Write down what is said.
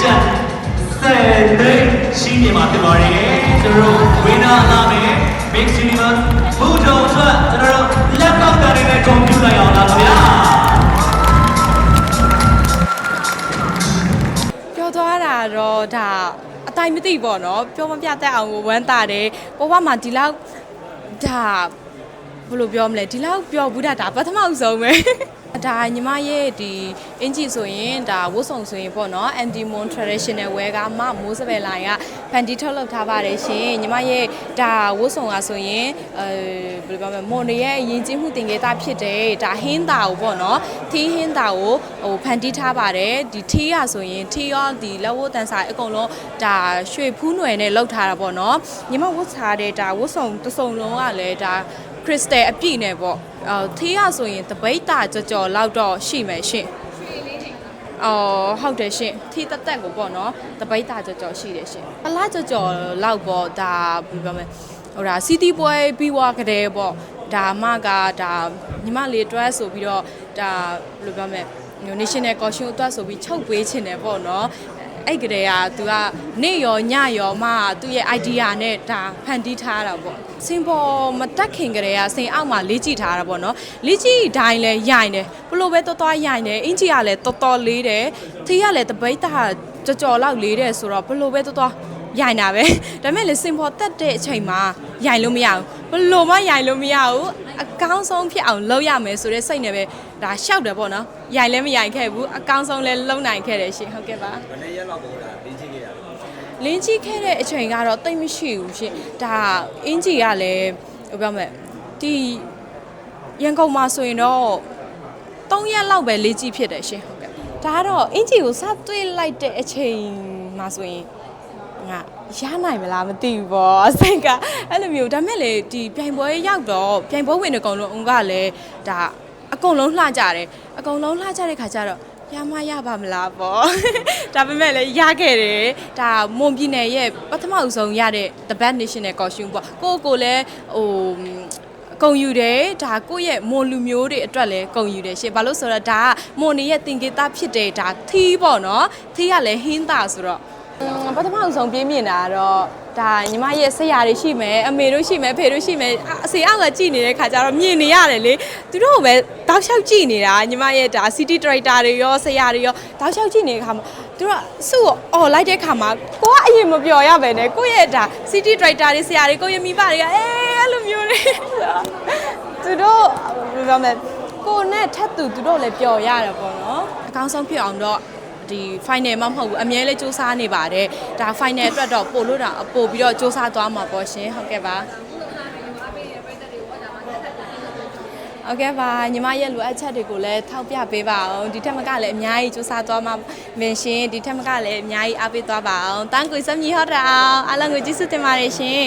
ကျပ်10သိန်းရှိနေမှာဖြစ်ပါတယ်ကျွန်တော်တို့ဝင်းနာလာမယ် Mix Universe ဘူဒုံအတွက်ကျွန်တော်တို့ laptop ကနေနဲ့ computer ရောက်လာပါဗျာပြောသွားတာတော့ဒါအတိုင်းမသိပေါ့နော်ပြောမပြတတ်အောင်ကိုဝမ်းတာတယ်ပေါ်ပါမှာဒီလောက်ဒါဘယ်လိုပြောမလဲဒီလောက်ပြောဘူးတာဒါပထမဆုံးပဲ ဒါညီမရဲ့ဒီအင်ဂျီဆိုရင်ဒါဝတ်စုံဆိုရင်ပေါ့နော် anti mon traditional wear ကမမိုးစပယ်လိုင်းကဖန်တီထုတ်လုပ်ထားပါတယ်ရှင်ညီမရဲ့ဒါဝတ်စုံကဆိုရင်အဲဘယ်လိုပြောမလဲမွန်တွေရဲ့ယဉ်ကျေးမှုတင်ကေတာဖြစ်တယ်ဒါဟင်းတာကိုပေါ့နော်ထီးဟင်းတာကိုဟိုဖန်တီးထားပါတယ်ဒီထီးရဆိုရင်ထီးရောဒီလက်ဝတ်တန်စာအကုန်လုံးဒါရွှေဖူးနွယ်နဲ့လောက်ထားတာပေါ့နော်ညီမဝတ်ထားတဲ့ဒါဝတ်စုံတစ်စုံလုံးကလည်းဒါ ခရစ်စတယ်အပြည့်နဲ့ပေါ့အော်သေးရဆိုရင်တပိတ်တာကြော်ကြော်လောက်တော့ရှိမယ်ရှင်အော်ဟုတ်တယ်ရှင်ထီတက်တက်ကိုပေါ့နော်တပိတ်တာကြော်ကြော်ရှိတယ်ရှင်အလားကြော်ကြော်လောက်ပေါ့ဒါဘယ်လိုပြောမလဲဟိုဒါစီတီပွဲပြီးွားကြတဲ့ပေါ့ဒါမှကဒါညီမလေးတွဲဆိုပြီးတော့ဒါဘယ်လိုပြောမလဲ national caution အတွက်ဆိုပြီးချုပ်ပေးခြင်းတယ်ပေါ့နော် အဲ့ကလေးကသူကနေရောညရောမှသူ့ရဲ့ idea နဲ့ဒါဖန်တီးထားတာပေါ့စင်ပေါ်မတက်ခင်ကလေးကစင်အောက်မှာလေးကြည့်ထားတာပေါ့နော်လေးကြည့်တိုင်းလဲရိုင်တယ်ဘလို့ပဲတော်တော်ရိုင်တယ်အင်ဂျီကလည်းတော်တော်လေးတယ်သီးကလည်းတပိတ်တာကြော်ကြော်လောက်လေးတယ်ဆိုတော့ဘလို့ပဲတော်တော်ရိုင်တာပဲဒါပေမဲ့လေစင်ပေါ်တက်တဲ့အချိန်မှာရိုင်လို့မရဘူးဘလို့မှရိုင်လို့မရဘူးအကောင်းဆုံးဖြစ်အောင်လုပ်ရမယ်ဆိုတဲ့စိတ်နဲ့ပဲဒါရှောက်တယ်ပေါ့နော် ရိုင်လည်းမရိုင်ခဲ့ဘူးအကောင်းဆုံးလည်းလုပ်နိုင်ခဲ့တယ်ရှင်ဟုတ်ကဲ့ပါဘယ်နှစ်ရက်လောက်ကိုဒါလင်းချင်းခဲ့ရလဲလင်းကြီးခဲ့တဲ့အချိန်ကတော့တိတ်မရှိဘူးရှင်ဒါအင်ဂျီကလည်းဟိုပြောမယ်ဒီရန်ကုန်မှာဆိုရင်တော့3ရက်လောက်ပဲလေးကြီးဖြစ်တယ်ရှင်ဟုတ်ကဲ့ဒါကတော့အင်ဂျီကိုစတွေ့လိုက်တဲ့အချိန်မှာဆိုရင်ငါရနိုင်မလားမသိဘူးပေါ့အစိတ်ကအဲ့လိုမျိုးဒါမဲ့လေဒီပြိုင်ပွဲရောက်တော့ပြိုင်ပွဲဝင်တဲ့ကောင်လုံးအုံကလည်းဒါ အကုန်လုံးလှကြတယ်အကုန်လုံးလှကြတဲ့ခါကျတော့ရမရပါမလားပေါ့ဒါပေမဲ့လည်းရခဲ့တယ်ဒါမွန်ပြည်နယ်ရဲ့ပထမအဆုံးရတဲ့ The Best National Costume ပေါ့ကိုယ့်ကိုယ်လည်းဟိုကုံယူတယ်ဒါကိုယ့်ရဲ့မွန်လူမျိုးတွေအတွက်လည်းကုံယူတယ်ရှင်ဘာလို့ဆိုတော့ဒါကမွန်နေရဲ့သင်္ကေတဖြစ်တယ်ဒါသီးပေါ့နော်သီးကလည်းဟင်းတာဆိုတော့อืมပထမအဆုံးပြင်းမြင်တာကတော့ ဒါညီမရဲ့ဆရာတွေရှိမယ်အမေတို့ရှိမယ်ဖေတို့ရှိမယ်အအစီအောက်ကကြည်နေတဲ့ခါကျတော့မြင်နေရတယ်လေသူတို့ကပဲတောက်လျှောက်ကြည်နေတာညီမရဲ့ဒါ city director တွေရောဆရာတွေရောတောက်လျှောက်ကြည်နေတဲ့ခါမှာသူတို့ကစုကိုអော်လိုက်တဲ့ခါမှာကိုကအရင်မပြောရပဲနဲ့ကိုယ့်ရဲ့ဒါ city director တွေဆရာတွေကိုယ့်ရဲ့မိဘတွေကအေးအဲ့လိုမျိုးတွေသူတို့ဘယ်လိုပြောမလဲကိုနဲ့ထပ်သူသူတို့လည်းပျော်ရတယ်ပေါ့နော်အကောင်းဆုံးဖြစ်အောင်တော့ ဒီ final မှမဟုတ်ဘူးအမြဲလဲစူးစမ်းနေပါတယ်ဒါ final အတွက်တော့ပို့လို့တာပို့ပြီးတော့စူးစမ်းသွားမှာပေါ့ရှင်ဟုတ်ကဲ့ပါဟုတ်ကဲ့ပါညီမရဲ့လိုအပ်ချက်တွေကိုလည်းထောက်ပြပေးပါအောင်ဒီထက်မကလည်းအများကြီးစူးစမ်းသွားမှာမင်ရှင်ဒီထက်မကလည်းအများကြီးအားပေးသွားပါအောင်တန်းကိုစမ်းမြီဟောတာအောင်အားလုံးကိုကျေးဇူးတင်ပါတယ်ရှင်